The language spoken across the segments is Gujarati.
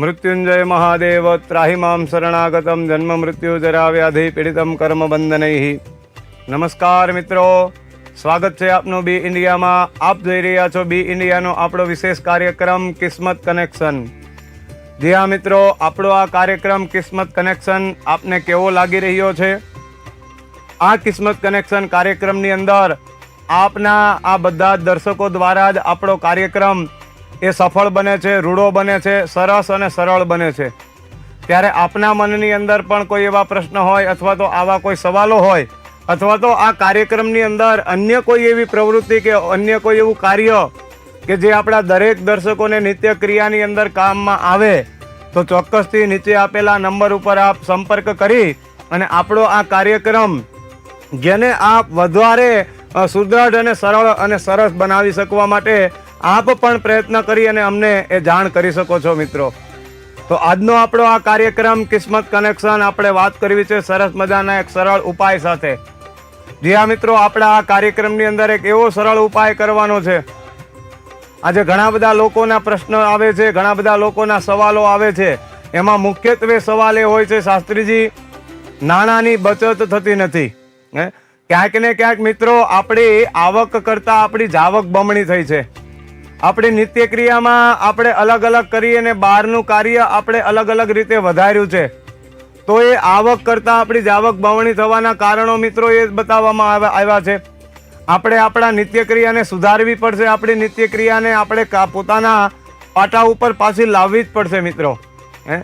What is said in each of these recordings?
મૃત્યુંજય મહાદેવ ત્રાહિમામ શરણાગતમ જન્મ મૃત્યુ જરાવ્યાધિ પીડિતમ કર્મ બંધનૈ નમસ્કાર મિત્રો સ્વાગત છે આપનું બી ઇન્ડિયામાં આપ જોઈ રહ્યા છો બી ઇન્ડિયાનો આપણો વિશેષ કાર્યક્રમ કિસ્મત કનેક્શન જી હા મિત્રો આપણો આ કાર્યક્રમ કિસ્મત કનેક્શન આપને કેવો લાગી રહ્યો છે આ કિસ્મત કનેક્શન કાર્યક્રમની અંદર આપના આ બધા દર્શકો દ્વારા જ આપણો કાર્યક્રમ એ સફળ બને છે, રૂડો બને છે, સરસ અને સરળ બને છે. ત્યારે આપના મનની અંદર પણ કોઈ એવા પ્રશ્ન હોય અથવા તો આવા કોઈ સવાલો હોય અથવા તો આ કાર્યક્રમની અંદર અન્ય કોઈ એવી પ્રવૃત્તિ કે અન્ય કોઈ એવું કાર્ય કે જે આપણા દરેક દર્શકોને નિત્ય ક્રિયાની અંદર કામમાં આવે, તો ચોક્કસથી નીચે આપેલા નંબર ઉપર આપ સંપર્ક કરી અને આપણો આ કાર્યક્રમ જેને આપ વધારે સુદૃઢ અને સરળ અને સરસ બનાવી શકવા માટે આપ પણ પ્રયત્ન કરી અને અમને એ જાણ કરી શકો છો, મિત્રો. તો આજનો આપણો આ કાર્યક્રમ કિસ્મત કનેક્શન આપણે વાત કરવી છે સરસ મજાના એક સરળ ઉપાય સાથે. જી હા, મિત્રો, આપણા આ કાર્યક્રમની અંદર એક એવો સરળ ઉપાય કરવાનો છે. આજે ઘણા બધા લોકોના પ્રશ્નો આવે છે, ઘણા બધા લોકોના સવાલો આવે છે. એમાં મુખ્યત્વે સવાલ એ હોય છે, શાસ્ત્રીજી, નાણાંની બચત થતી નથી. હે? ક્યાંક ને ક્યાંક, મિત્રો, આપણી આવક કરતાં આપણી જાવક બમણી થઈ છે. આપણી નિત્યક્રિયામાં આપણે અલગ અલગ કરી અને બહારનું કાર્ય આપણે અલગ અલગ રીતે વધાર્યું છે. તો એ આવક કરતાં આપણી જાવક બમણી થવાના કારણો મિત્રો એ જ બતાવવામાં આવ્યા આવ્યા છે. આપણે આપણા નિત્યક્રિયાને સુધારવી પડશે, આપણી નિત્યક્રિયાને આપણે પોતાના પાટા ઉપર પાછી લાવવી જ પડશે મિત્રો. હે?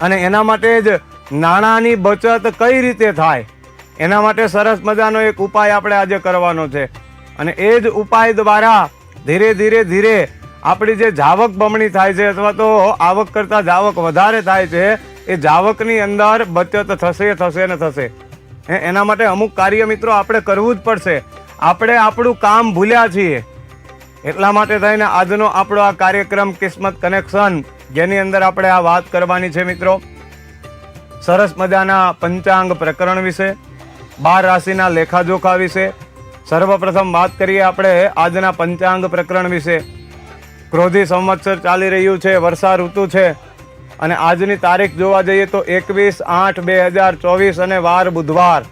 અને એના માટે જ નાણાંની બચત કઈ રીતે થાય? એના માટે સરસ મજાનો એક ઉપાય આપણે આજે કરવાનો છે. અને એ જ ઉપાય દ્વારા ધીરે ધીરે ધીરે આપણી જે જાવક બમણી થાય છે અથવા તો આવક કરતાં જાવક વધારે થાય છે, એ જાવકની અંદર બચત થશે થશે ને થશે. એના માટે અમુક કાર્ય મિત્રો આપણે કરવું જ પડશે. આપણે આપણું કામ ભૂલ્યા છીએ. એટલા માટે થઈને આજનો આપણો આ કાર્યક્રમ કિસ્મત કનેક્શન, જેની અંદર આપણે આ વાત કરવાની છે મિત્રો. સરસ મજાના પંચાંગ પ્રકરણ વિશે, બાર રાશિના લેખાજોખા વિશે સર્વપ્રથમ વાત કરીએ આપણે આજના પંચાંગ પ્રકરણ વિશે. ક્રોધી સંવત્સર ચાલી રહ્યું છે, વર્ષા ઋતુ છે. અને આજની તારીખ જોવા જઈએ તો એકવીસ આઠ બે હજાર ચોવીસ અને વાર બુધવાર?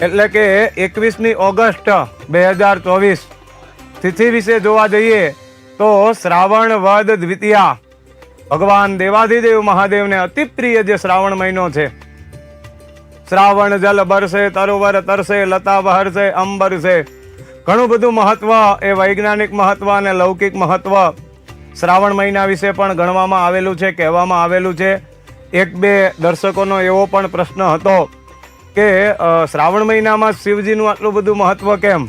એટલે કે એકવીસમી ઓગસ્ટ બે હજાર ચોવીસ. તિથિ વિશે જોવા જઈએ તો શ્રાવણ વદ દ્વિતીયા. ભગવાન દેવાધિદેવ મહાદેવને અતિ પ્રિય જે શ્રાવણ મહિનો છે. શ્રાવણ જલ બરસે, તરોવર તરસે, લતા વહરસે અંબર છે ઘણું બધું મહત્વ એ વૈજ્ઞાનિક મહત્વ અને લૌકિક મહત્વ. શ્રાવણ મહિના વિશે પણ ગણવામાં આવેલું છે, કહેવામાં આવેલું છે. એક બે દર્શકોનો એવો પણ પ્રશ્ન હતો કે શ્રાવણ મહિનામાં શિવજીનું આટલું બધું મહત્વ કેમ?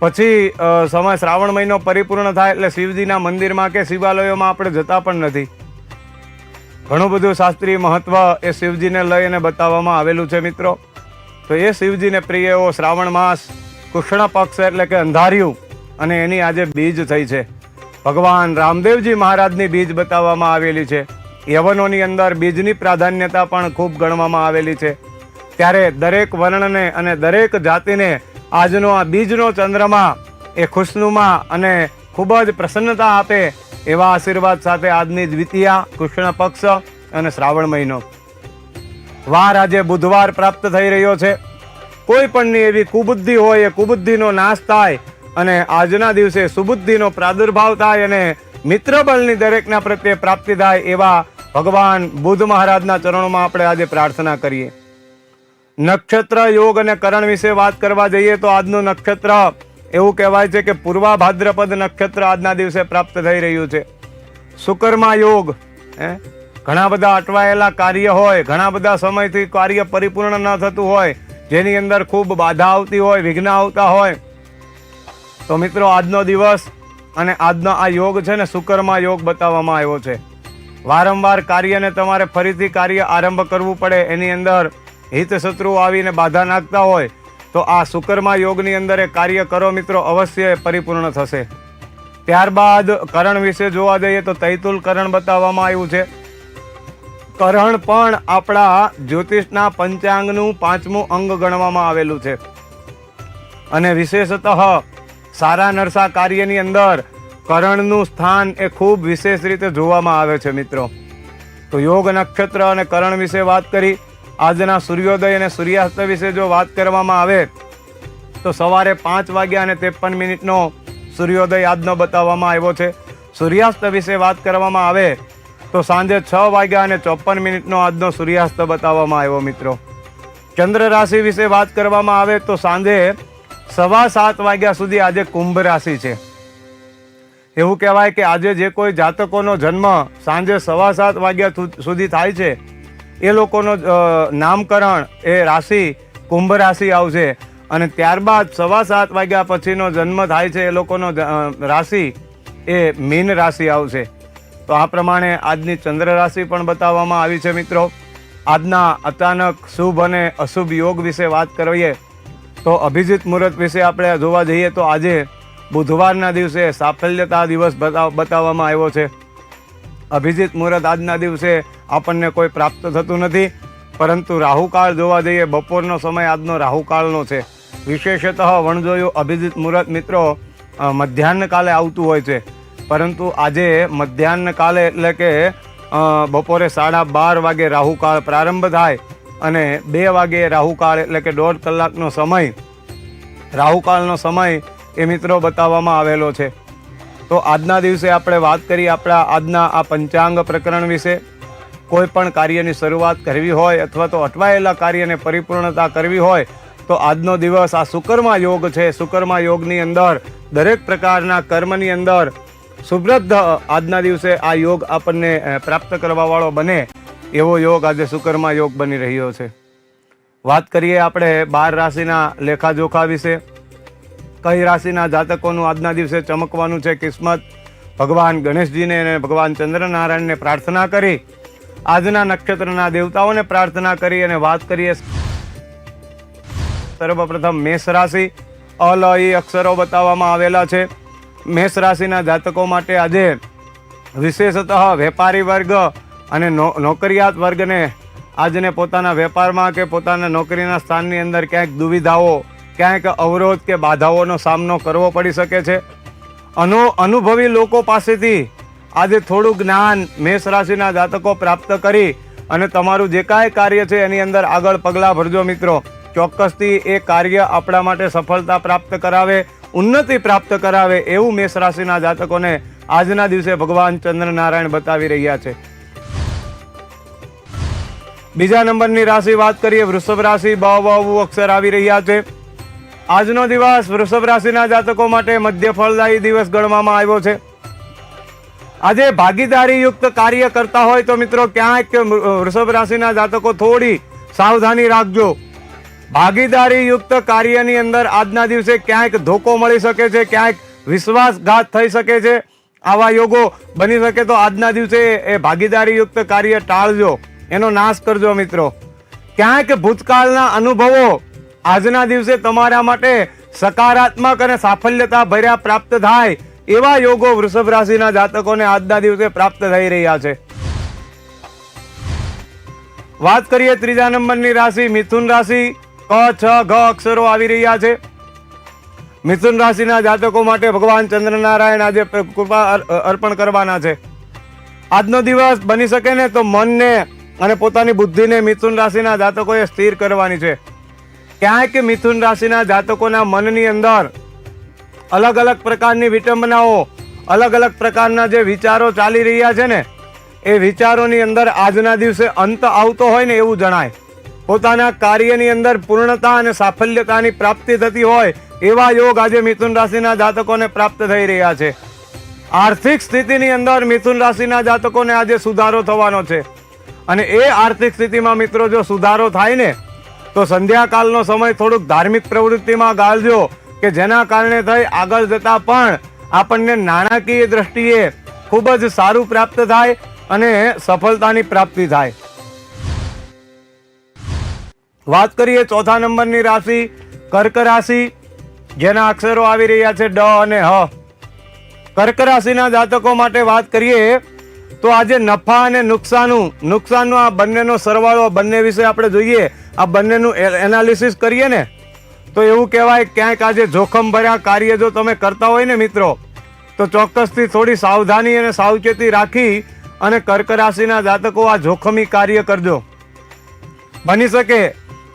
પછી સમય શ્રાવણ મહિનો પરિપૂર્ણ થાય એટલે શિવજીના મંદિરમાં કે શિવાલયોમાં આપણે જતા પણ નથી. ઘણું બધું શાસ્ત્રીય મહત્વ એ શિવજીને લઈને બતાવવામાં આવેલું છે મિત્રો. તો એ શિવજીને પ્રિય એવો શ્રાવણ માસ, કૃષ્ણ પક્ષ એટલે કે અંધાર્યું અને એની આજે બીજ થઈ છે. ભગવાન રામદેવજી મહારાજની બીજ બતાવવામાં આવેલી છે. યવનોની અંદર બીજની પ્રાધાન્યતા પણ ખૂબ ગણવામાં આવેલી છે. ત્યારે દરેક વર્ણને અને દરેક જાતિને આજનો આ બીજનો ચંદ્રમા એ ખુશનુમા અને ખૂબ જ પ્રસન્નતા આપે એવા આશીર્વાદ સાથે આજની દ્વિતીયા કૃષ્ણ પક્ષ અને શ્રાવણ મહિનો. વાર આજે બુધવાર પ્રાપ્ત થઈ રહ્યો છે. કોઈ પણની એવી કુબુદ્ધિ હોય એ કુબુદ્ધિનો નાશ થાય અને આજના દિવસે સુબુદ્ધિનો પ્રાદુર્ભાવ થાય અને મિત્રબળની દરેકના પ્રત્યે પ્રાપ્તિ થાય એવા ભગવાન બુદ્ધ મહારાજના ચરણોમાં આપણે આજે પ્રાર્થના કરીએ. નક્ષત્ર યોગ અને કરણ વિશે વાત કરવા જઈએ તો આજનું નક્ષત્ર એવું કહેવાય છે કે પૂર્વા ભાદ્રપદ નક્ષત્ર આજના દિવસે પ્રાપ્ત થઈ રહ્યું છે. શુકર્મા યોગ, હે? ઘણા બધા અટવાયેલા કાર્ય હોય, ઘણા બધા સમયથી કાર્ય પરિપૂર્ણ ન થતું હોય, જેની અંદર ખૂબ બાધા આવતી હોય, વિઘ્ન આવતા હોય. તો મિત્રો, આજનો દિવસ અને આજનો આ યોગ છે ને શુકર્મા યોગ બતાવવામાં આવ્યો છે. વારંવાર કાર્યને તમારે ફરીથી કાર્ય આરંભ કરવું પડે, એની અંદર હિત શત્રુઓ આવીને બાધા નાખતા હોય તો આ શુકર્મા યોગની અંદર એ કાર્ય કરો મિત્રો, અવશ્ય પરિપૂર્ણ થશે. ત્યારબાદ કરણ વિશે જોવા જઈએ તો તૈતુલ કરણ બતાવવામાં આવ્યું છે. કરણ પણ આપણા જ્યોતિષના પંચાંગનું પાંચમું અંગ ગણવામાં આવેલું છે. અને વિશેષતઃ સારા નરસા કાર્યની અંદર કરણનું સ્થાન એ ખૂબ વિશેષ રીતે જોવામાં આવે છે મિત્રો. તો યોગ નક્ષત્ર અને કરણ વિશે વાત કરી. આજના સૂર્યોદય અને સૂર્યાસ્ત વિશે જો વાત કરવામાં આવે, તો સવારે પાંચ વાગ્યા અને ત્રેપન મિનિટનો સૂર્યોદય આજનો બતાવવામાં આવ્યો છે. સૂર્યાસ્ત વિશે વાત કરવામાં આવે, તો સાંજે છ વાગ્યા અને ચોપન મિનિટનો આજનો સૂર્યાસ્ત બતાવવામાં આવ્યો, મિત્રો. ચંદ્ર રાશિ વિશે વાત કરવામાં આવે, તો સાંજે સવા સાત વાગ્યા સુધી આજે કુંભ રાશિ છે. એવું કહેવાય કે આજે જે કોઈ જાતકોનો જન્મ સાંજે સવા સાત વાગ્યા સુધી થાય છે એ લોકોનો નામકરણ એ રાશિ, કુંભ રાશિ આવશે. અને ત્યારબાદ સવા સાત વાગ્યા પછીનો જન્મ થાય છે એ લોકોનો રાશિ એ મીન રાશિ આવશે. તો આ પ્રમાણે આજની ચંદ્ર રાશિ પણ બતાવવામાં આવી છે મિત્રો. આજના અચાનક શુભ અને અશુભ યોગ વિશે વાત કરીએ તો અભિજીત મુહૂર્ત વિશે આપણે જોવા જઈએ તો આજે બુધવારના દિવસે સાફલ્યતા દિવસ બતાવ, બતાવવામાં આવ્યો છે. અભિજીત મુહૂર્ત આજના દિવસે આપણને કોઈ પ્રાપ્ત થતું નથી. પરંતુ રાહુકાળ જોવા જઈએ, બપોરનો સમય આજનો રાહુકાળનો છે. વિશેષતઃ વણજોયું અભિજીત મુહૂર્ત મિત્રો મધ્યાહન કાલે આવતું હોય છે. પરંતુ આજે મધ્યાહ્ન કાલે એટલે કે બપોરે સાડા બાર વાગે રાહુકાળ પ્રારંભ થાય અને બે વાગે રાહુકાળ એટલે કે દોઢ કલાકનો સમય, રાહુકાળનો સમય એ મિત્રો બતાવવામાં આવેલો છે. તો આજના દિવસે આપણે વાત કરી આપણા આજના આ પંચાંગ પ્રકરણ વિશે. કોઈ પણ કાર્યની શરૂઆત કરવી હોય અથવા તો અટવાયેલા કાર્યને પરિપૂર્ણતા કરવી હોય, તો આજનો દિવસ આ સુકર્મા યોગ છે. સુકર્મા યોગની અંદર, દરેક પ્રકારના કર્મની અંદર સુબ્રદ્ધ આજના દિવસે આ યોગ આપણને પ્રાપ્ત કરવાવાળો બને એવો યોગ આજે સુકર્મા યોગ બની રહ્યો છે. વાત કરીએ આપણે બાર રાશિના લેખાજોખા વિશે. કઈ રાશિના જાતકોનું આજના દિવસે ચમકવાનું છે કિસ્મત? ભગવાન ગણેશજીને અને ભગવાન ચંદ્રનારાયણને પ્રાર્થના કરી. આજના નક્ષત્રના દેવતાઓને પ્રાર્થના કરી અને વાત કરીએ. સર્વપ્રથમ મેષ રાશિ. અલ ઈ અક્ષરો બતાવવામાં આવેલા છે. મેષ રાશિના જાતકો માટે આજે વિશેષતઃ વેપારી વર્ગ અને નોકરિયાત વર્ગને આજને પોતાના વેપારમાં કે પોતાના નોકરીના સ્થાનની અંદર ક્યાંક દુવિધાઓ ક્યાંક અવરોધ કે બાધાઓનો સામનો કરવો પડી શકે છે. અનુ અનુભવી લોકો પાસેથી આજે થોડું જ્ઞાન મેષ રાશિના જાતકો પ્રાપ્ત કરી અને તમારું જે કાંઈ કાર્ય છે એની અંદર આગળ પગલાં ભરજો મિત્રો. ચોક્કસથી એ કાર્ય આપણા માટે સફળતા પ્રાપ્ત કરાવે, ઉન્નતિ પ્રાપ્ત કરાવે એવું મેષ રાશિના જાતકોને આજના દિવસે ભગવાન ચંદ્રનારાયણ બતાવી રહ્યા છે. બીજા નંબરની રાશિ વાત કરીએ, વૃષભ રાશિ બાવ વ અક્ષર આવી રહ્યા છે. આજનો દિવસ વૃષભ રાશિના જાતકો માટે મધ્ય ફળદાયી દિવસ ગણવામાં આવ્યો છે. આજે ભાગીદારી યુક્ત કાર્ય કરતા હોય તો મિત્રો ક્યાંક વૃષભ રાશિના જાતકો થોડી સાવધાની રાખજો. ભાગીદારી યુક્ત કાર્યની અંદર આજના દિવસે ક્યાંક ધોકો મળી શકે છે, ક્યાંક વિશ્વાસઘાત થઈ શકે છે. આવા યોગો બની શકે તો આજના દિવસે એ ભાગીદારી યુક્ત કાર્ય ટાળજો, એનો નાશ કરજો મિત્રો. ક્યાંક ભૂતકાળના અનુભવો આજના દિવસે તમારા માટે સકારાત્મક અને સાફલ્યતા ભર્યા પ્રાપ્ત થાય એવા યોગો વૃષભ રાશિના જાતકોને આજના દિવસે પ્રાપ્ત થઈ રહ્યા છે. વાત કરીએ ત્રીજા નંબરની રાશિ મિથુન રાશિ. ક, છ, ઘ અક્ષરો આવી રહ્યા છે. મિથુન રાશિના જાતકો માટે ભગવાન ચંદ્રનારાયણ આજે કૃપા અર્પણ કરવાના છે. આજનો દિવસ બની શકે ને તો મનને અને પોતાની બુદ્ધિને મિથુન રાશિના જાતકોએ સ્થિર કરવાની છે. ક્યાંક મિથુન રાશિના જાતકોના મનની અંદર અલગ અલગ પ્રકારની વિટંબનાઓ, અલગ અલગ પ્રકારના જે વિચારો ચાલી રહ્યા છે ને, એ વિચારોની અંદર આજના દિવસે અંત આવતો હોય ને એવું જણાય. પોતાના કાર્યની અંદર પૂર્ણતા અને સાફલ્યતાની પ્રાપ્તિ થતી હોય, એવા યોગ આજે મિથુન રાશિના જાતકોને પ્રાપ્ત થઈ રહ્યા છે. આર્થિક સ્થિતિની અંદર મિથુન રાશિના જાતકોને આજે સુધારો થવાનો છે. અને એ આર્થિક સ્થિતિમાં મિત્રો જો સુધારો થાય ને તો સંધ્યાકાલનો સમય થોડુંક ધાર્મિક પ્રવૃત્તિમાં ગાળજો કે જેના કારણે થઈ આગળ જતા પણ આપણને નાણાકીય દ્રષ્ટિએ ખૂબ જ સારું પ્રાપ્ત થાય અને સફળતાની પ્રાપ્તિ થાય. વાત કરીએ ચોથા નંબરની રાશિ, કર્ક રાશિ, જેના અક્ષરો આવી રહ્યા છે ડ અને હ. કર્ક રાશિના જાતકો માટે વાત કરીએ તો આજે નફા અને નુકસાનનું નુકસાનનો આ બંનેનો સરવાળો બંને વિશે આપણે જોઈએ. આ બંનેનું એનાલિસિસ કરીએ ને, તો એવું કહેવાય ક્યાંક આજે જોખમ ભર્યા કાર્ય જો તમે કરતા હોય ને મિત્રો, તો ચોક્કસથી થોડી સાવધાની અને સાવચેતી રાખી અને કર્ક રાશિના જાતકો આ જોખમી કાર્ય કરજો. બની શકે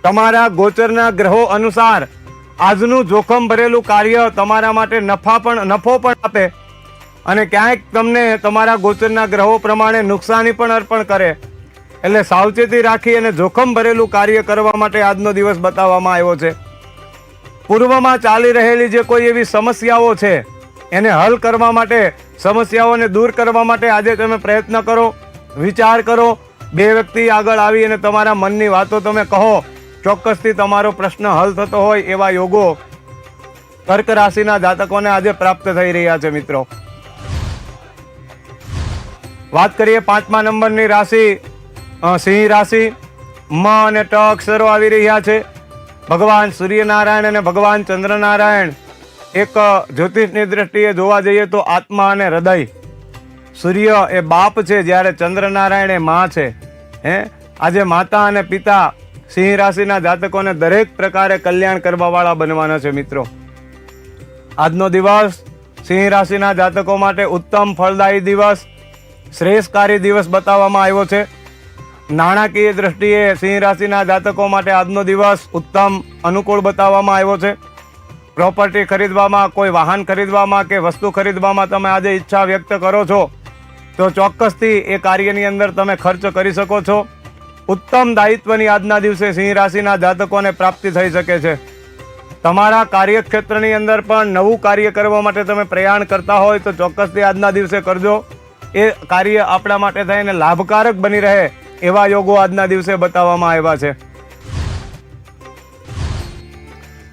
તમારા ગોચરના ગ્રહો અનુસાર આજનું જોખમ ભરેલું કાર્ય તમારા માટે નફા પણ નફો પણ આપે. અને ક્યાંક તમને તમારા ગોચરના ગ્રહો પ્રમાણે નુકસાની પણ અર્પણ કરે. એટલે સાવચેતી રાખી અને જોખમ ભરેલું કાર્ય કરવા માટે આજનો દિવસ બતાવવામાં આવ્યો છે. પૂર્વમાં ચાલી રહેલી જે કોઈ એવી સમસ્યાઓ છે, એને હલ કરવા માટે, સમસ્યાઓને દૂર કરવા માટે આજે તમે પ્રયત્ન કરો, વિચાર કરો. બે વ્યક્તિ આગળ આવી અને તમારા મનની વાતો તમે કહો. ચોક્કસથી તમારો પ્રશ્ન હલ થતો હોય એવા યોગો કર્ક રાશિના જાતકોને આજે પ્રાપ્ત થઈ રહ્યા છે મિત્રો. વાત કરીએ પાંચમા નંબરની રાશિ સિંહ રાશિ. મ અને ટ અક્ષરો આવી રહ્યા છે. ભગવાન સૂર્યનારાયણ અને ભગવાન ચંદ્રનારાયણ એક જ્યોતિષની દ્રષ્ટિએ જોવા જઈએ તો આત્મા અને હૃદય. સૂર્ય એ બાપ છે જ્યારે ચંદ્રનારાયણ એ મા છે. હે? આજે માતા અને પિતા સિંહ રાશિના જાતકોને દરેક પ્રકારે કલ્યાણ કરવાવાળા બનવાના છે મિત્રો. આજનો દિવસ સિંહ રાશિના જાતકો માટે ઉત્તમ ફળદાયી દિવસ. શ્રેષ્ઠકારી દિવસ બતાવવામાં આવ્યો છે. નાણાકીય દ્રષ્ટિએ સિંહ રાશિના જાતકો માટે આજનો દિવસ ઉત્તમ અનુકૂળ બતાવવામાં આવ્યો છે. પ્રોપર્ટી ખરીદવામાં, કોઈ વાહન ખરીદવામાં કે વસ્તુ ખરીદવામાં તમે આજે ઈચ્છા વ્યક્ત કરો છો, તો ચોક્કસથી એ કાર્યની અંદર તમે ખર્ચ કરી શકો છો. ઉત્તમ દાયિત્વની આજના દિવસે સિંહ રાશિના જાતકોને પ્રાપ્તિ થઈ શકે છે. તમારા કાર્યક્ષેત્રની અંદર પણ નવું કાર્ય કરવા માટે તમે પ્રયાણ કરતા હોય તો ચોક્કસથી આજના દિવસે કરજો. એ કાર્ય આપણા માટે થઈને લાભકારક બની રહે એવા યોગો આજના દિવસે બતાવવામાં આવ્યા છે.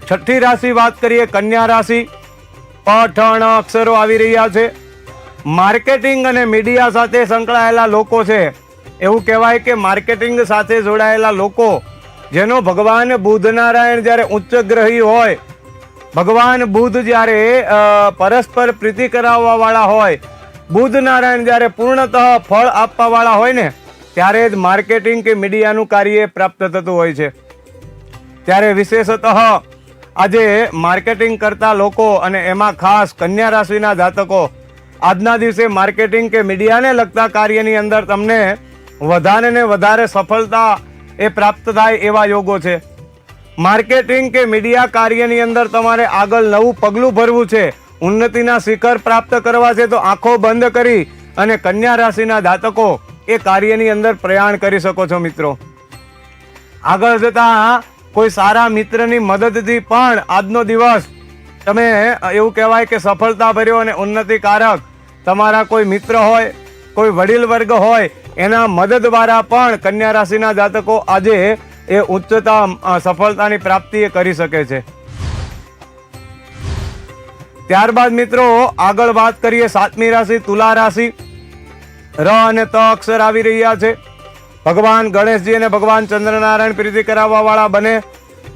છઠ્ઠી રાશિ વાત કરીએ કન્યા રાશિ. પઠણ અક્ષરો આવી રહ્યા છે. માર્કેટિંગ અને મીડિયા સાથે સંકળાયેલા લોકો છે. એવું કહેવાય કે માર્કેટિંગ સાથે જોડાયેલા લોકો જેનો ભગવાન બુધ નારાયણ જ્યારે ઉચ્ચ ગ્રહી હોય, ભગવાન બુધ જ્યારે પરસ્પર પ્રીતિ કરાવવાવાળા હોય બુધ નારાયણ જ્યારે પૂર્ણતઃ ફળ આપવા વાળા હોય ને, ત્યારે જ માર્કેટિંગ કે મીડિયાનું કાર્ય પ્રાપ્ત થતું હોય છે. ત્યારે વિશેષતઃ આજે માર્કેટિંગ કરતા લોકો અને એમાં ખાસ કન્યા રાશિના જાતકો આજના દિવસે માર્કેટિંગ કે મીડિયાને લગતા કાર્યની અંદર તમને વધારે ને વધારે સફળતા એ પ્રાપ્ત થાય એવા યોગો છે. માર્કેટિંગ કે મીડિયા કાર્યની અંદર તમારે આગળ નવું પગલું ભરવું છે. ઉન્નતિના શિખર પ્રાપ્ત કરવા છે તો આંખો બંધ કરી અને કન્યા રાશિના દાતકો એ કાર્યની અંદર પ્રયાણ કરી શકો છો મિત્રો. આગળ જતા કોઈ સારા મિત્રની મદદથી પણ આજનો દિવસ તમે એવું કહેવાય કે સફળતા ભર્યો અને ઉન્નતિકારક તમારા કોઈ મિત્ર હોય, કોઈ વડીલ વર્ગ હોય, એના મદદ દ્વારા પણ કન્યા રાશિના જાતકો આજે એ ઉચ્ચતા સફળતાની પ્રાપ્તિ એ કરી શકે છે. ત્યારબાદ મિત્રો, આગળ વાત કરીએ સાતમી રાશિ, તુલા રાશિ. ર અને ત અક્ષર આવી રહ્યા છે. ભગવાન ગણેશજી અને ભગવાન ચંદ્રનારાયણ પ્રીતિ કરાવવા વાળા બને.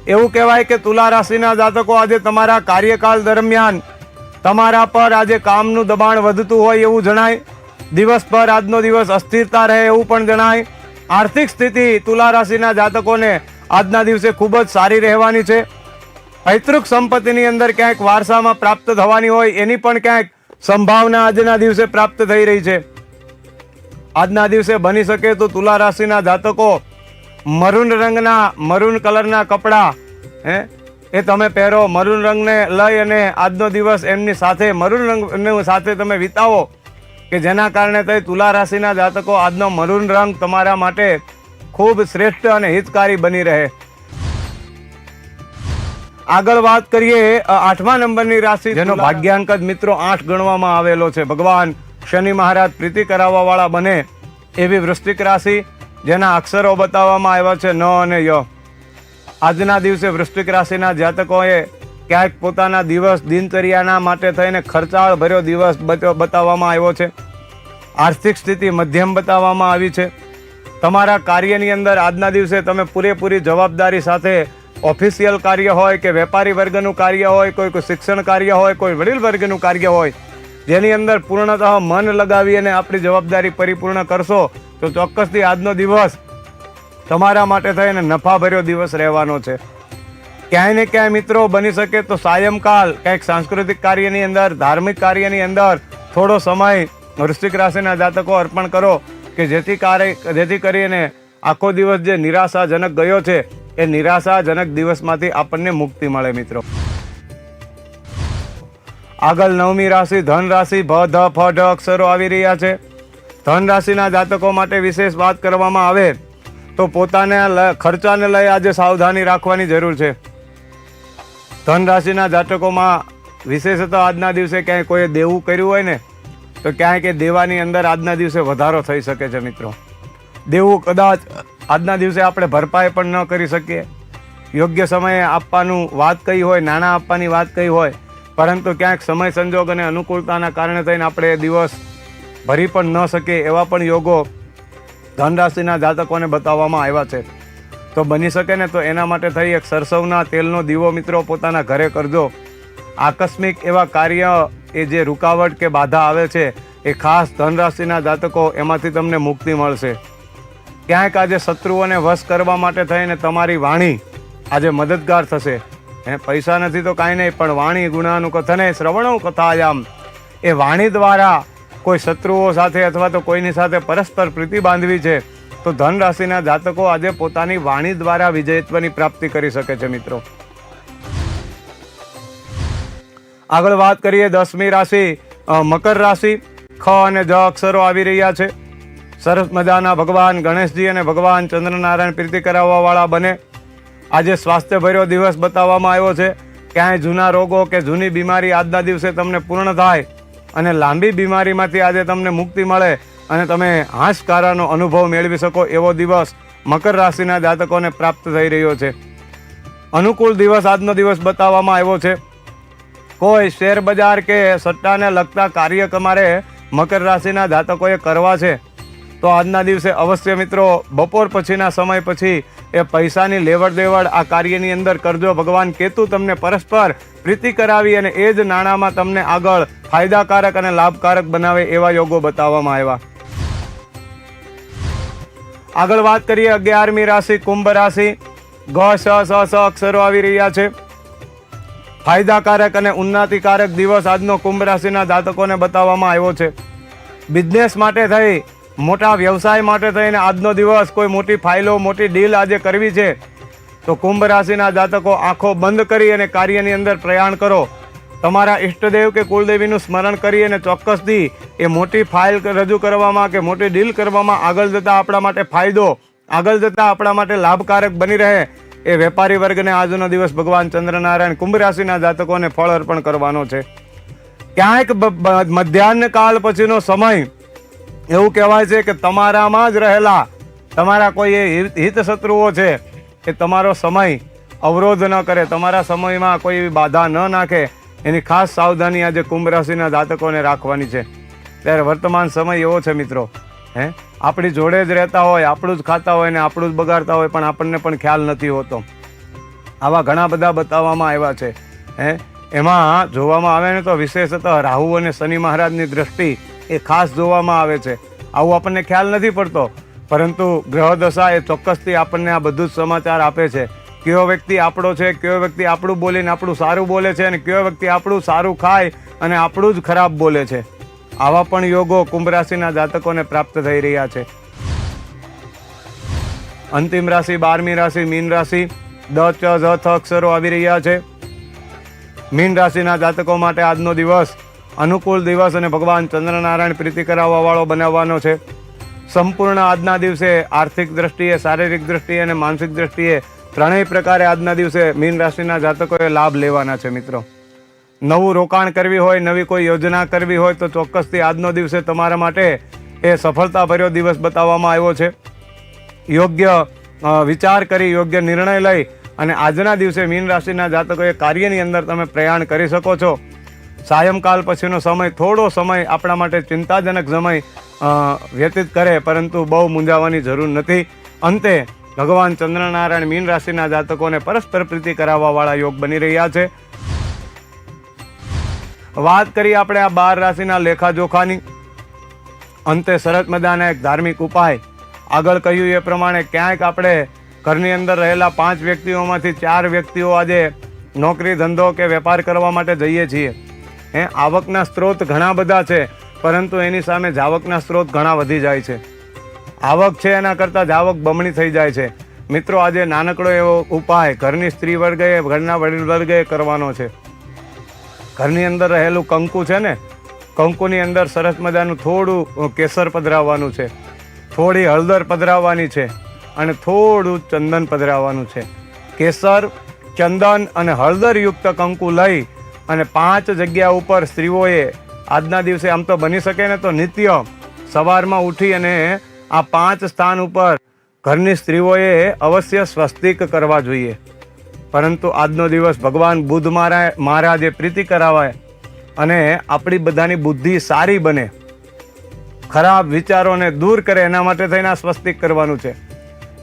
એવું કહેવાય કે તુલા રાશિના જાતકો આજે તમારા કાર્યકાળ દરમિયાન તમારા પર આજે કામનું દબાણ વધતું હોય એવું જણાય. દિવસ પર આજનો દિવસ અસ્થિરતા રહે એવું પણ જણાય. આર્થિક સ્થિતિ તુલા રાશિના જાતકોને આજના દિવસે ખૂબ જ સારી રહેવાની છે. પૈતૃક સંપત્તિની અંદર ક્યાંક વારસામાં પ્રાપ્ત થવાની હોય એની પણ ક્યાંક સંભાવના આજના દિવસે પ્રાપ્ત થઈ રહી છે. આજના દિવસે બની શકે તો તુલા રાશિના જાતકો મરૂન રંગના, મરૂન કલરના કપડાં, હે, એ તમે પહેરો, મરૂન રંગને લઈ અને આજનો દિવસ એમની સાથે, મરૂન રંગ સાથે તમે વિતાવો કે જેના કારણે તે તુલા રાશિના જાતકો આજનો મરૂન રંગ તમારા માટે ખૂબ શ્રેષ્ઠ અને હિતકારી બની રહે. આગળ વાત કરીએ આઠમા નંબરની રાશિ જેનો ભાગ્યાંક જ મિત્રો આઠ ગણવામાં આવેલો છે. ભગવાન શનિ મહારાજ પ્રીતિ કરાવવા વાળા બને એવી વૃશ્ચિક રાશિ જેના અક્ષરો બતાવવામાં આવ્યા છે ન અને ય. આજના દિવસે વૃશ્ચિક રાશિના જાતકોએ ક્યાંક પોતાના દિવસ દિનચર્યાના માટે થઈને ખર્ચાળ ભર્યો દિવસ બત- બતાવવામાં આવ્યો છે. આર્થિક સ્થિતિ મધ્યમ બતાવવામાં આવી છે. તમારા કાર્યની અંદર આજના દિવસે તમે પૂરેપૂરી જવાબદારી સાથે ઓફિશિયલ કાર્ય હોય કે વેપારી વર્ગનું કાર્ય હોય, કોઈ કોઈ શિક્ષણ કાર્ય હોય, કોઈ વડીલ વર્ગનું કાર્ય હોય, જેની અંદર પૂર્ણતઃ મન લગાવી અને આપણી જવાબદારી પરિપૂર્ણ કરશો, તો ચોક્કસથી આજનો દિવસ તમારા માટે થઈને નફાભર્યો દિવસ રહેવાનો છે. ક્યાંય ને ક્યાંય મિત્રો બની શકે તો સાયંકાલ કંઈક સાંસ્કૃતિક કાર્યની અંદર, ધાર્મિક કાર્યની અંદર થોડો સમય વૃશ્ચિક રાશિના જાતકો અર્પણ કરો કે જેથી કાર્ય જેથી કરીને આખો દિવસ જે નિરાશાજનક ગયો છે એ નિરાશાજનક દિવસમાંથી આપણને મુક્તિ મળે, મિત્રો. આગળ નવમી રાશિ ધન રાશિ ભ, ધ, ફ ઢ અક્ષરો આવી રહ્યા છે. ધન રાશિના જાતકો માટે વિશેષ વાત કરવામાં આવે તો પોતાને ખર્ચાને લઈ આજે સાવધાની રાખવાની જરૂર છે. ધન રાશિના જાતકોમાં વિશેષતઃ આજના દિવસે ક્યાંય કોઈએ દેવું કર્યું હોય ને, તો ક્યાંય કે દેવાની અંદર આજના દિવસે વધારો થઈ શકે છે, મિત્રો. દેવું કદાચ આજના દિવસે આપણે ભરપાઈ પણ ન કરી શકીએ. યોગ્ય સમયે આપવાનું વાત કઈ હોય, નાણાં આપવાની વાત કઈ હોય, પરંતુ ક્યાંક સમય સંજોગ અને અનુકૂળતાના કારણે થઈને આપણે એ દિવસ ભરી પણ ન શકીએ એવા પણ યોગો ધનરાશિના જાતકોને બતાવવામાં આવ્યા છે. તો બની શકે ને તો એના માટે થઈ એક સરસવના તેલનો દીવો મિત્રો પોતાના ઘરે કરજો. આકસ્મિક એવા કાર્ય એ જે રૂકાવટ કે બાધા આવે છે, એ ખાસ ધનરાશિના જાતકો એમાંથી તમને મુક્તિ મળશે. ક્યાંક આજે શત્રુઓને વશ કરવા માટે થઈને તમારી વાણી આજે મદદગાર થશે. એ પૈસા નથી તો કાંઈ નહીં, પણ વાણી ગુણાનું કથને શ્રવણો કથાયામ. એ વાણી દ્વારા કોઈ શત્રુઓ સાથે અથવા તો કોઈની સાથે પરસ્પર પ્રીતિ બાંધવી છે, તો ધન રાશિના જાતકો આજે પોતાની વાણી દ્વારા વિજયત્વની પ્રાપ્તિ કરી શકે છે મિત્રો. આગળ વાત કરીએ દસમી રાશિ મકર રાશિ. ખ અને જ અક્ષરો આવી રહ્યા છે. સરસ મજાના ભગવાન ગણેશજી અને ભગવાન ચંદ્રનારાયણ પ્રીતિ કરાવવાવાળા બને. આજે સ્વાસ્થ્યભર્યો દિવસ બતાવવામાં આવ્યો છે. ક્યાંય જૂના રોગો કે જૂની બીમારી આજના દિવસે તમને પૂર્ણ થાય અને લાંબી બીમારીમાંથી આજે તમને મુક્તિ મળે અને તમે હાશકારાનો અનુભવ મેળવી શકો એવો દિવસ મકર રાશિના જાતકોને પ્રાપ્ત થઈ રહ્યો છે. અનુકૂળ દિવસ આજનો દિવસ બતાવવામાં આવ્યો છે. કોઈ શેર બજાર કે સટ્ટાને લગતા કાર્ય તમારે મકર રાશિના જાતકોએ કરવા છે. તો આજના દિવસે અવશ્ય મિત્રો, બપોર પછીના સમય પછી એ પૈસાની લેવડ દેવડ આ કાર્યની અંદર કરજો. ભગવાન કેતુ તમને પરસ્પર પ્રીતિ કરાવી અને એ જ નાણાંમાં તમને આગળ ફાયદાકારક અને લાભકારક બનાવે એવા યોગો બતાવવામાં આવ્યા. આગળ વાત કરીએ અગિયારમી રાશિ, કુંભ રાશિ. ગ, સ સ સ અક્ષરો આવી રહ્યા છે. ફાયદાકારક અને ઉન્નતિકારક દિવસ આજનો કુંભ રાશિના જાતકોને બતાવવામાં આવ્યો છે. બિઝનેસ માટે થઈ મોટા વ્યવસાય માટે થઈને આજનો દિવસ કોઈ મોટી ફાઇલો, મોટી ડીલ આજે કરવી છે, તો કુંભ રાશિના જાતકો આંખો બંધ કરી અને કાર્યની અંદર પ્રયાણ કરો. તમારા ઈષ્ટદેવ કે કુલદેવીનું સ્મરણ કરી અને ચોક્કસથી એ મોટી ફાઇલ રજૂ કરવામાં કે મોટી ડીલ કરવામાં આગળ જતાં આપણા માટે ફાયદો, આગળ જતાં આપણા માટે લાભકારક બની રહે એ વેપારી વર્ગને આજનો દિવસ ભગવાન ચંદ્રનારાયણ કુંભ રાશિના જાતકોને ફળ અર્પણ કરવાનો છે. ક્યાંક બ- કાળ પછીનો સમય એવું કહેવાય છે કે તમારામાં જ રહેલા, તમારા કોઈ એ હિત શત્રુઓ છે કે તમારો સમય અવરોધ ન કરે, તમારા સમયમાં કોઈ બાધા ન નાખે, એની ખાસ સાવધાની આજે કુંભ રાશિના જાતકોને રાખવાની છે. ત્યારે વર્તમાન સમય એવો છે મિત્રો, હે? આપણી જોડે જ રહેતા હોય, આપણું જ ખાતા હોય ને આપણું જ બગાડતા હોય, પણ આપણને પણ ખ્યાલ નથી હોતો. આવા ઘણા બધા બતાવવામાં આવ્યા છે, હે? એમાં જોવામાં આવે ને તો વિશેષતઃ રાહુ અને શનિ મહારાજની દ્રષ્ટિ એ ખાસ જોવામાં આવે છે. આવું આપણને ખ્યાલ નથી પડતો. પરંતુ ગ્રહદશા એ ચોક્કસથી આપણને આ બધું જ સમાચાર આપે છે. કયો વ્યક્તિ આપણો છે, કયો વ્યક્તિ આપણું બોલીને આપણું સારું બોલે છે અને કયો વ્યક્તિ આપણું સારું ખાય અને આપણું જ ખરાબ બોલે છે. આવા પણ યોગો કુંભ રાશિના જાતકોને પ્રાપ્ત થઈ રહ્યા છે. અંતિમ રાશિ, બારમી રાશિ, મીન રાશિ, દ, ચ, ઝ, થ અક્ષરો આવી રહ્યા છે. મીન રાશિના જાતકો માટે આજનો દિવસ અનુકૂળ દિવસ અને ભગવાન ચંદ્રનારાયણ પ્રીતિ કરાવવાવાળો બનાવવાનો છે. સંપૂર્ણ આજના દિવસે આર્થિક દ્રષ્ટિએ, શારીરિક દ્રષ્ટિએ અને માનસિક દ્રષ્ટિએ ત્રણેય પ્રકારે આજના દિવસે મીન રાશિના જાતકોએ લાભ લેવાના છે મિત્રો. નવું રોકાણ કરવી હોય, નવી કોઈ યોજના કરવી હોય તો ચોક્કસથી આજનો દિવસે તમારા માટે એ સફળતાભર્યો દિવસ બતાવવામાં આવ્યો છે. યોગ્ય વિચાર કરી, યોગ્ય નિર્ણય લઈ અને આજના દિવસે મીન રાશિના જાતકોએ કાર્યની અંદર તમે પ્રયાણ કરી શકો છો. સાયંકાલ પછીનો સમય થોડો સમય આપણા માટે ચિંતાજનક સમય વ્યતીત કરે, પરંતુ બહુ મૂંઝાવાની જરૂર નથી. અંતે, ભગવાન ચંદ્રનારાયણ મીન રાશિના જાતકોને પરસ્પર પ્રીતિ કરાવવાવાળા યોગ બની રહ્યા છે. વાત કરીએ આપણે આ બાર રાશિના લેખાજોખાની. અંતે સરસ મજાના એક ધાર્મિક ઉપાય. આગળ કહ્યું એ પ્રમાણે ક્યાંક આપણે ઘરની અંદર રહેલા પાંચ વ્યક્તિઓમાંથી ચાર વ્યક્તિઓ આજે નોકરી, ધંધો કે વેપાર કરવા માટે જઈએ છીએ. હે, આવકના સ્ત્રોત ઘણા બધા છે, પરંતુ એની સામે જાવકના સ્ત્રોત ઘણા વધી જાય છે. આવક છે એના કરતાં જાવક બમણી થઈ જાય છે. મિત્રો, આજે નાનકડો એવો ઉપાય ઘરની સ્ત્રી વર્ગે, ઘરના વડીલ વર્ગે કરવાનો છે. ઘરની અંદર રહેલું કંકુ છે ને, કંકુની અંદર સરસ મજાનું થોડું કેસર પધરાવવાનું છે. થોડી હળદર પધરાવવાની છે અને થોડું ચંદન પધરાવવાનું છે. કેસર, ચંદન અને હળદરયુક્ત કંકુ લઈ અને પાંચ જગ્યા ઉપર સ્ત્રીઓએ આજના દિવસે આમ તો બની શકે ને તો નિત્ય સવારમાં ઉઠી અને આ પાંચ સ્થાન ઉપર ઘરની સ્ત્રીઓએ અવશ્ય સ્વસ્તિક કરવા જોઈએ. પરંતુ આજનો દિવસ ભગવાન બુદ્ધ મહારાજ મહારાજે પ્રીતિ કરાવાય અને આપણી બધાની બુદ્ધિ સારી બને. ખરાબ વિચારોને દૂર કરે એના માટે થઈને આ સ્વસ્તિક કરવાનું છે.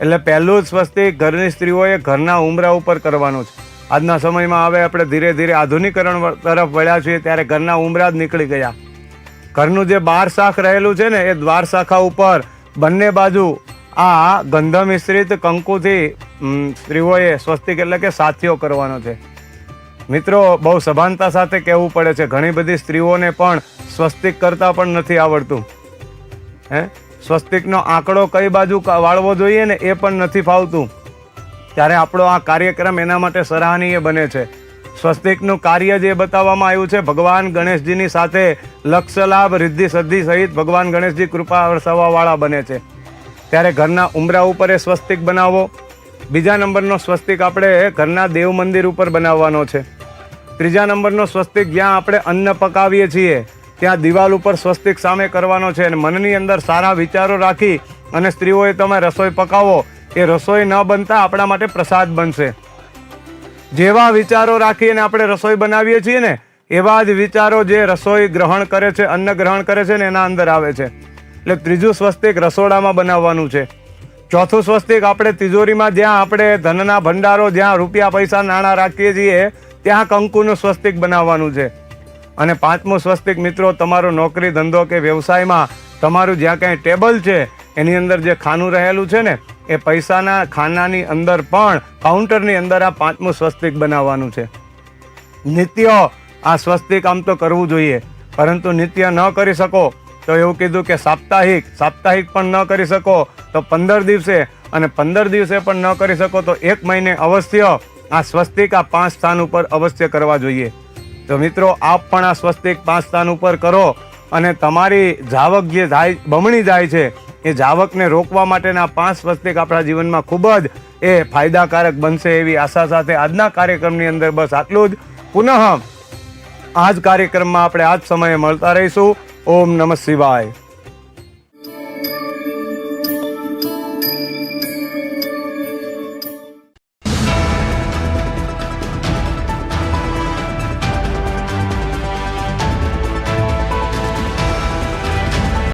એટલે પહેલું જ સ્વસ્તિક ઘરની સ્ત્રીઓએ ઘરના ઉમરા ઉપર કરવાનું છે. આજના સમયમાં હવે આપણે ધીરે ધીરે આધુનિકરણ તરફ વળ્યા છીએ ત્યારે ઘરના ઉમરા જ નીકળી ગયા. ઘરનું જે બાર શાખ રહેલું છે ને એ દ્વાર શાખા ઉપર બંને બાજુ આ ગંધ મિશ્રિત કંકુથી સ્ત્રીઓએ સ્વસ્તિક એટલે કે સાથીઓ કરવાનો છે. મિત્રો, બહુ સભાનતા સાથે કહેવું પડે છે, ઘણી બધી સ્ત્રીઓને પણ સ્વસ્તિક કરતા પણ નથી આવડતું. હે? સ્વસ્તિકનો આંકડો કઈ બાજુ વાળવો જોઈએ ને એ પણ નથી ફાવતું. ત્યારે આપણો આ કાર્યક્રમ એના માટે સરાહનીય બને છે. સ્વસ્તિકનું કાર્ય જે બતાવવામાં આવ્યું છે, ભગવાન ગણેશજીની સાથે લક્ષ્ય લાભ, રિદ્ધિ, સિદ્ધિ સહિત ભગવાન ગણેશજી કૃપા વરસાવવાવાળા બને છે. ત્યારે ઘરના ઉમરા ઉપર એ સ્વસ્તિક બનાવો. બીજા નંબરનો સ્વસ્તિક આપણે ઘરના દેવ મંદિર ઉપર બનાવવાનો છે. ત્રીજા નંબરનો સ્વસ્તિક જ્યાં આપણે અન્ન પકાવીએ છીએ, ત્યાં દિવાલ ઉપર સ્વસ્તિક સામે કરવાનો છે અને મનની અંદર સારા વિચારો રાખી અને સ્ત્રીઓએ તમે રસોઈ પકાવો એ રસોઈ ન બનતા આપણા માટે પ્રસાદ બનશે. જેવા વિચારો રાખીને આપણે રસોઈ બનાવીએ છીએ ને, એવા જ વિચારો જે રસોઈ ગ્રહણ કરે છે, અન્ન ગ્રહણ કરે છે ને, એના અંદર આવે છે. એટલે ત્રીજું સ્વસ્તિક રસોડામાં બનાવવાનું છે. ચોથું સ્વસ્તિક આપણે તિજોરીમાં જ્યાં આપણે ધનના ભંડારો, જ્યાં રૂપિયા પૈસા નાણાં રાખીએ છીએ, ત્યાં કંકુનું સ્વસ્તિક બનાવવાનું છે. અને પાંચમું સ્વસ્તિક મિત્રો, તમારો નોકરી ધંધો કે વ્યવસાયમાં તમારું જ્યાં કાંઈ ટેબલ છે, એની અંદર જે ખાનું રહેલું છે ને એ પૈસાના ખાનાની અંદર પણ કાઉન્ટરની અંદર આ પાંચમું સ્વસ્તિક બનાવવાનું છે. નિત્ય આ સ્વસ્તિક આમ તો કરવું જોઈએ, પરંતુ નિત્ય ન કરી શકો તો એવું કીધું કે સાપ્તાહિક સાપ્તાહિક પણ ન કરી શકો તો પંદર દિવસે અને પંદર દિવસે પણ ન કરી શકો તો એક મહિને અવશ્ય આ સ્વસ્તિક આ પાંચ સ્થાન ઉપર અવશ્ય કરવા જોઈએ. તો મિત્રો, આપ પણ આ સ્વસ્તિક પાંચ સ્થાન ઉપર કરો અને તમારી જાવક જે જાય, બમણી જાય છે એ જાવકને રોકવા માટેના પાંચ સ્વસ્તિક આપણા જીવનમાં ખૂબ જ એ ફાયદાકારક બનશે એવી આશા સાથે આજના કાર્યક્રમની અંદર બસ આટલું જ. પુનઃ આ જ કાર્યક્રમમાં આપણે આ જ સમયે મળતા રહીશું. ઓમ નમઃ શિવાય.